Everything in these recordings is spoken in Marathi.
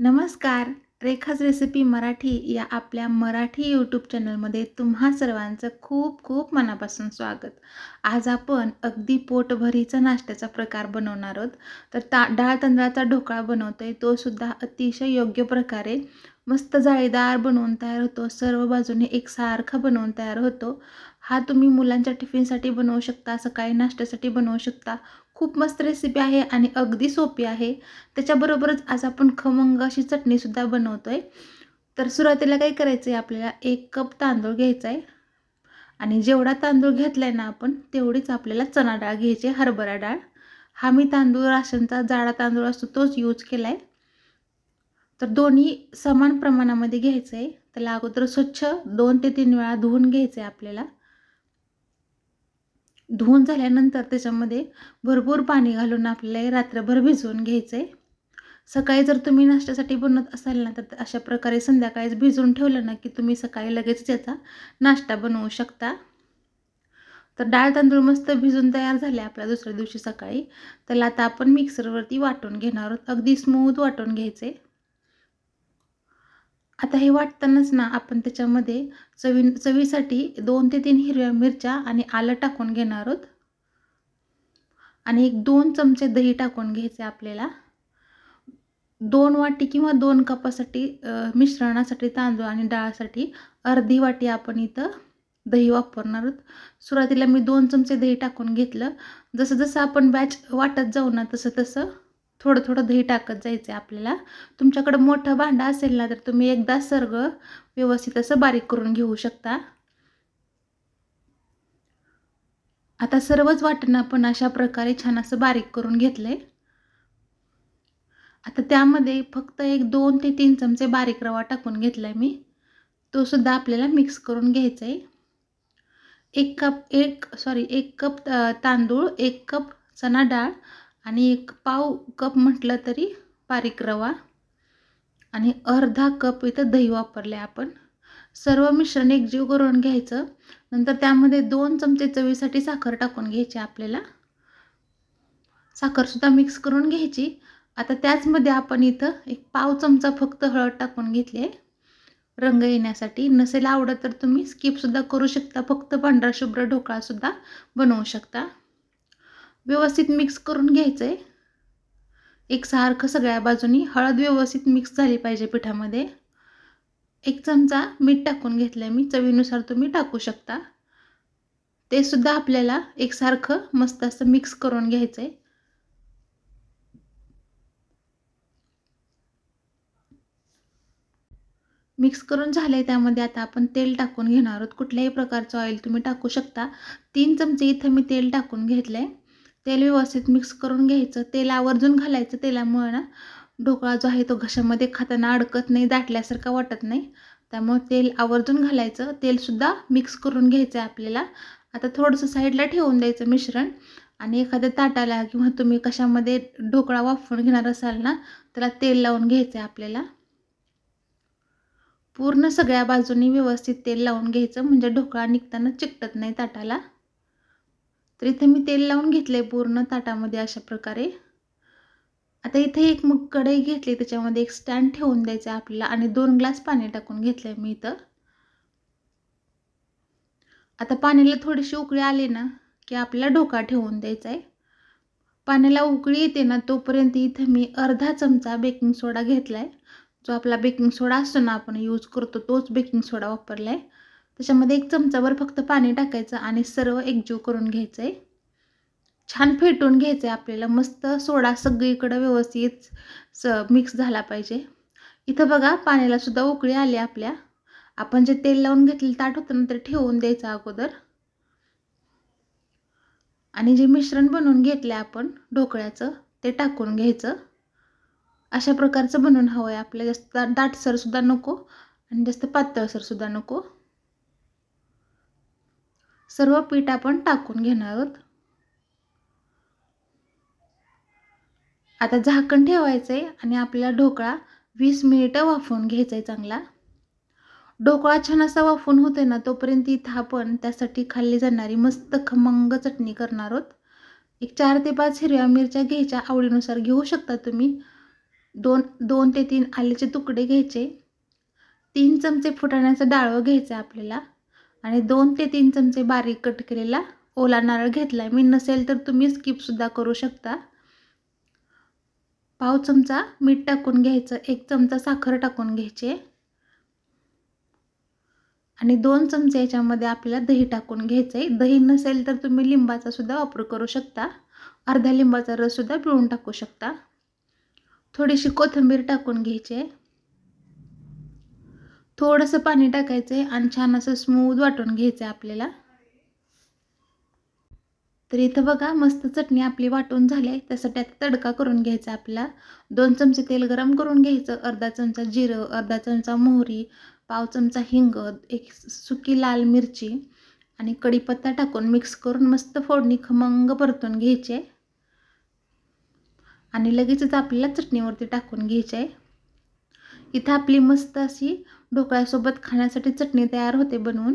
नमस्कार रेखाज रेसिपी मराठी या आपल्या मराठी यूट्यूब चॅनलमध्ये तुम्हा सर्वांचं खूप खूप मनापासून स्वागत. आज आपण अगदी पोटभरीचा नाश्त्याचा प्रकार बनवणार आहोत. तर ता डाळ तांदळाचा ढोकळा बनवतो आहे तो सुद्धा अतिशय योग्य प्रकारे मस्त जाळीदार बनवून तयार होतो. सर्व बाजूने एकसारखा बनवून तयार होतो. हा तुम्ही मुलांच्या टिफिनसाठी बनवू शकता सकाळी नाश्त्यासाठी बनवू शकता. खूप मस्त रेसिपी आहे आणि अगदी सोपी आहे. त्याच्याबरोबरच आज आपण खमंग अशी चटणीसुद्धा बनवतो आहे तर सुरुवातीला काय करायचं आहे आपल्याला एक कप तांदूळ घ्यायचा आहे आणि जेवढा तांदूळ घेतला आहे ना आपण तेवढीच आपल्याला चणा डाळ घ्यायची आहे हरभरा डाळ. हा मी तांदूळ राशनचा जाडा तांदूळ असतो तोच यूज केला आहे तर दोन्ही समान प्रमाणामध्ये घ्यायचं आहे त्याला अगोदर स्वच्छ दोन ते तीन वेळा धुवून घ्यायचं आहे आपल्याला. धुवून झाल्यानंतर त्याच्यामध्ये भरपूर पाणी घालून आपल्याला रात्रभर भिजवून घ्यायचं आहे सकाळी जर तुम्ही नाश्त्यासाठी बनवत असाल ना तर अशा प्रकारे संध्याकाळीच भिजवून ठेवलं ना की तुम्ही सकाळी लगेच याचा नाश्ता बनवू शकता. तर डाळ तांदूळ मस्त भिजून तयार झाले आपल्या दुसऱ्या दिवशी सकाळी. त्याला आता आपण मिक्सरवरती वाटून घेणार आहोत. अगदी स्मूथ वाटून घ्यायचे आता हे वाटतानाच ना आपण त्याच्यामध्ये चवी चवीसाठी दोन ते तीन हिरव्या मिरच्या आणि आलं टाकून घेणार आहोत. आणि एक दोन चमचे दही टाकून घ्यायचे आपल्याला. दोन वाटी किंवा दोन कपासाठी मिश्रणासाठी तांदूळ आणि डाळसाठी अर्धी वाटी आपण इथं दही वापरणार आहोत. सुरुवातीला मी दोन चमचे दही टाकून घेतलं. जसं जसं आपण बॅच वाटत जाऊ ना तसं तसं थोडं थोडं दही टाकत जायचं आहे आपल्याला. तुमच्याकडं मोठं भांडं असेल ना तर तुम्ही एकदा सर्ग व्यवस्थित असं बारीक करून घेऊ शकता. आता सर्वच वाटणं आपण अशा प्रकारे छान असं बारीक करून घेतलं आहे आता त्यामध्ये फक्त एक दोन ते तीन चमचे बारीक रवा टाकून घेतला आहे मी. तो सुद्धा आपल्याला मिक्स करून घ्यायचा आहे एक कप एक सॉरी एक कप तांदूळ एक कप चणा डाळ आणि एक पाव कप म्हटलं तरी बारीक रवा आणि अर्धा कप इथं दही वापरले आपण. सर्व मिश्रण एकजीव करून घ्यायचं. नंतर त्यामध्ये दोन चमचे चवीसाठी साखर टाकून घ्यायची आपल्याला. साखरसुद्धा मिक्स करून घ्यायची. आता त्याचमध्ये आपण इथं एक पाव चमचा फक्त हळद टाकून घेतली आहे. रंग येण्यासाठी. नसेल आवडत तर तुम्ही स्किपसुद्धा करू शकता. फक्त पांढरा शुभ्र ढोकळासुद्धा बनवू शकता. व्यवस्थित मिक्स करून घ्यायचं आहे एकसारखं सगळ्या बाजूनी हळद व्यवस्थित मिक्स झाली पाहिजे पिठामध्ये. एक चमचा मीठ टाकून घेतलं आहे मी चवीनुसार तुम्ही टाकू शकता. ते सुद्धा आपल्याला एकसारखं मस्त असं मिक्स करून घ्यायचं आहे मिक्स करून झालं आहे त्यामध्ये आता आपण तेल टाकून घेणार आहोत. कुठल्याही प्रकारचं ऑइल तुम्ही टाकू शकता. तीन चमचे इथं मी तेल टाकून घेतलं आहे तेल व्यवस्थित मिक्स करून घ्यायचं. तेल आवर्जून घालायचं. तेलामुळे ना ढोकळा जो आहे तो घशामध्ये खाताना अडकत नाही दाटल्यासारखा वाटत नाही. त्यामुळे तेल आवर्जून घालायचं. तेलसुद्धा मिक्स करून घ्यायचं आहे आपल्याला. आता थोडंसं साईडला ठेवून द्यायचं मिश्रण. आणि एखाद्या ताटाला किंवा तुम्ही कशामध्ये ढोकळा वाफवून घेणार असाल ना त्याला तेल लावून घ्यायचं आहे आपल्याला. पूर्ण सगळ्या बाजूनी व्यवस्थित तेल लावून घ्यायचं. म्हणजे ढोकळा निघताना चिकटत नाही ताटाला. तर इथे मी तेल लावून घेतलं आहे पूर्ण ताटामध्ये अशा प्रकारे. आता इथे एक मग कढई घेतली त्याच्यामध्ये एक स्टँड ठेवून द्यायचं आहे आपल्याला आणि दोन ग्लास पाणी टाकून घेतलं आहे मी इथं. आता पाण्याला थोडीशी उकळी आली ना की आपल्याला ढोका ठेवून द्यायचा आहे. पाण्याला उकळी येते ना तोपर्यंत इथं मी अर्धा चमचा बेकिंग सोडा घेतला आहे जो आपला बेकिंग सोडा असतो ना आपण यूज करतो तोच बेकिंग सोडा वापरला आहे त्याच्यामध्ये एक चमचाभर फक्त पाणी टाकायचं आणि सर्व एकजीव करून घ्यायचं आहे छान फेटून घ्यायचं आहे आपल्याला. मस्त सोडा सगळीकडं व्यवस्थित स मिक्स झाला पाहिजे. इथं बघा पाण्याला सुद्धा उकळी आली आपल्या. आपण जे तेल लावून घेतलेलं ताट होतं नंतर ठेवून द्यायचं अगोदर. आणि जे मिश्रण बनवून घेतलं आपण ढोकळ्याचं ते टाकून घ्यायचं. अशा प्रकारचं बनवून हवं आहे आपल्या जास्त दाटसरसुद्धा नको आणि जास्त पातळसरसुद्धा नको. सर्व पीठ आपण टाकून घेणार आहोत. आता झाकण ठेवायचं आहे आणि आपला ढोकळा वीस मिनिटं वाफवून घ्यायचा आहे चांगला. ढोकळा छान असा वाफवून होते ना तोपर्यंत इथं आपण त्यासाठी खाल्ली जाणारी मस्त खमंग चटणी करणार आहोत. एक चार ते पाच हिरव्या मिरच्या घ्यायच्या आवडीनुसार घेऊ शकता तुम्ही. दोन दोन ते तीन आल्याचे तुकडे घ्यायचे. तीन चमचे फुटाण्याचं डाळवं घ्यायचं आहे आपल्याला. आणि दोन ते तीन चमचे बारीक कट केलेला ओला नारळ घेतला आहे मी नसेल तर तुम्ही स्किपसुद्धा करू शकता. पाव चमचा मीठ टाकून घ्यायचं. एक चमचा साखर टाकून घ्यायचे. आणि दोन चमचे याच्यामध्ये आपल्याला दही टाकून घ्यायचं आहे दही नसेल तर तुम्ही लिंबाचा सुद्धा वापर करू शकता. अर्धा लिंबाचा रससुद्धा पिळून टाकू शकता. थोडीशी कोथिंबीर टाकून घ्यायची. थोडंसं पाणी टाकायचं आहे आणि छान असं स्मूथ वाटून घ्यायचं आहे आपल्याला. तर इथं बघा मस्त चटणी आपली वाटून झाली आहे. त्यासाठी आता तडका करून घ्यायचा आपला. दोन चमचे तेल गरम करून घ्यायचं. अर्धा चमचा जिरं अर्धा चमचा मोहरी पाव चमचा हिंग एक सुकी लाल मिरची आणि कढीपत्ता टाकून मिक्स करून मस्त फोडणी खमंग परतून घ्यायचे आणि लगेचच आपल्याला चटणीवरती टाकून घ्यायचे आहे. इथं आपली मस्त अशी ढोकळ्यासोबत खाण्यासाठी चटणी तयार होते बनवून.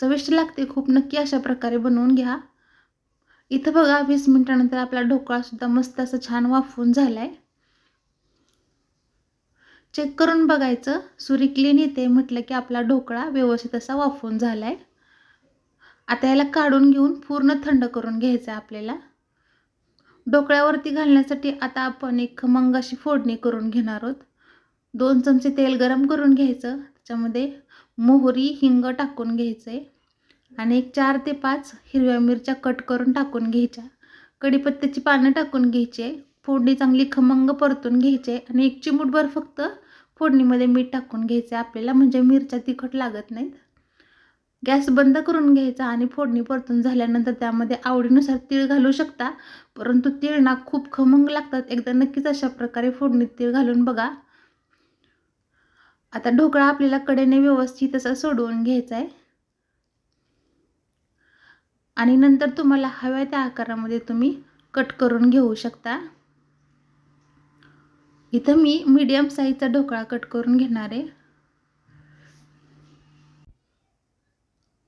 चविष्ट लागते खूप. नक्की अशा प्रकारे बनवून घ्या. इथं बघा वीस मिनटानंतर आपला ढोकळासुद्धा मस्त असं छान वाफवून झाला आहे चेक करून बघायचं. सुरी क्लीन येते म्हटलं की आपला ढोकळा व्यवस्थित असा वाफवून झाला आहे आता याला काढून घेऊन पूर्ण थंड करून घ्यायचं आहे आपल्याला. ढोकळ्यावरती घालण्यासाठी आता आपण एक खमंग अशी फोडणी करून घेणार आहोत. दोन चमचे तेल गरम करून घ्यायचं. त्याच्यामध्ये मोहरी हिंग टाकून घ्यायचं. आहे आणि एक चार ते पाच हिरव्या मिरच्या कट करून टाकून घ्यायच्या. कढीपत्त्याची पानं टाकून घ्यायचे. फोडणी चांगली खमंग परतून घ्यायचे. आणि एक चिमूटभर फक्त फोडणीमध्ये मीठ टाकून घ्यायचे. आपल्याला म्हणजे मिरच्या तिखट लागत नाहीत. गॅस बंद करून घ्यायचा आणि फोडणी परतून झाल्यानंतर त्यामध्ये आवडीनुसार तीळ घालू शकता. परंतु तीळ ना खूप खमंग लागतात. एकदा नक्कीच अशा प्रकारे फोडणीत तीळ घालून बघा. आता ढोकळा आपल्याला कडेने व्यवस्थित असा सोडवून घ्यायचा आहे आणि नंतर तुम्हाला हव्या त्या आकारामध्ये तुम्ही कट करून घेऊ शकता. इथं मी मीडियम साईजचा ढोकळा कट करून घेणार आहे.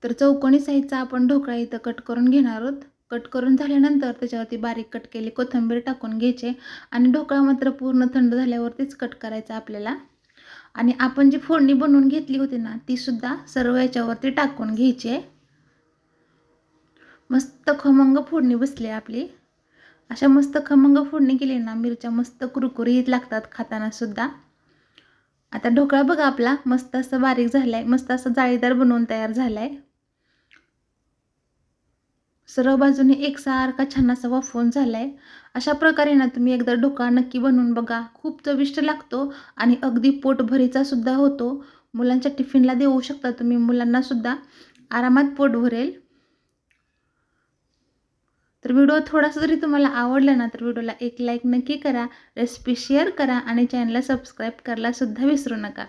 तर चौकोनी साईजचा आपण ढोकळा इथं कट करून घेणार आहोत. कट करून झाल्यानंतर त्याच्यावरती बारीक कट केले कोथिंबीर टाकून घ्यायचे आणि ढोकळा मात्र पूर्ण थंड झाल्यावरतीच कट करायचा आपल्याला. आणि आपण जी फोडणी बनवून घेतली होती ना तीसुद्धा सर्व याच्यावरती टाकून घ्यायची आहे. मस्त खमंग फोडणी बसली आपली. अशा मस्त खमंग फोडणी केली ना मिरच्या मस्त कुरकुरीत लागतात खाताना सुद्धा. आता ढोकळा बघा आपला मस्त असं बारीक झाला आहे मस्त असं जाळीदार बनवून तयार झाला आहे सर्व बाजूने एकसारखा छान असा वाफवून झाला आहे अशा प्रकारे ना तुम्ही एकदा ढोका नक्की बनवून बघा. खूप चविष्ट लागतो आणि अगदी पोटभरीचा सुद्धा होतो. मुलांच्या टिफिनला देऊ शकता तुम्ही मुलांनासुद्धा आरामात पोट भरेल. तर व्हिडिओ थोडासा जरी तुम्हाला आवडला ना तर व्हिडिओला एक लाईक नक्की करा. रेसिपी शेअर करा आणि चॅनलला सबस्क्राईब करायला सुद्धा विसरू नका.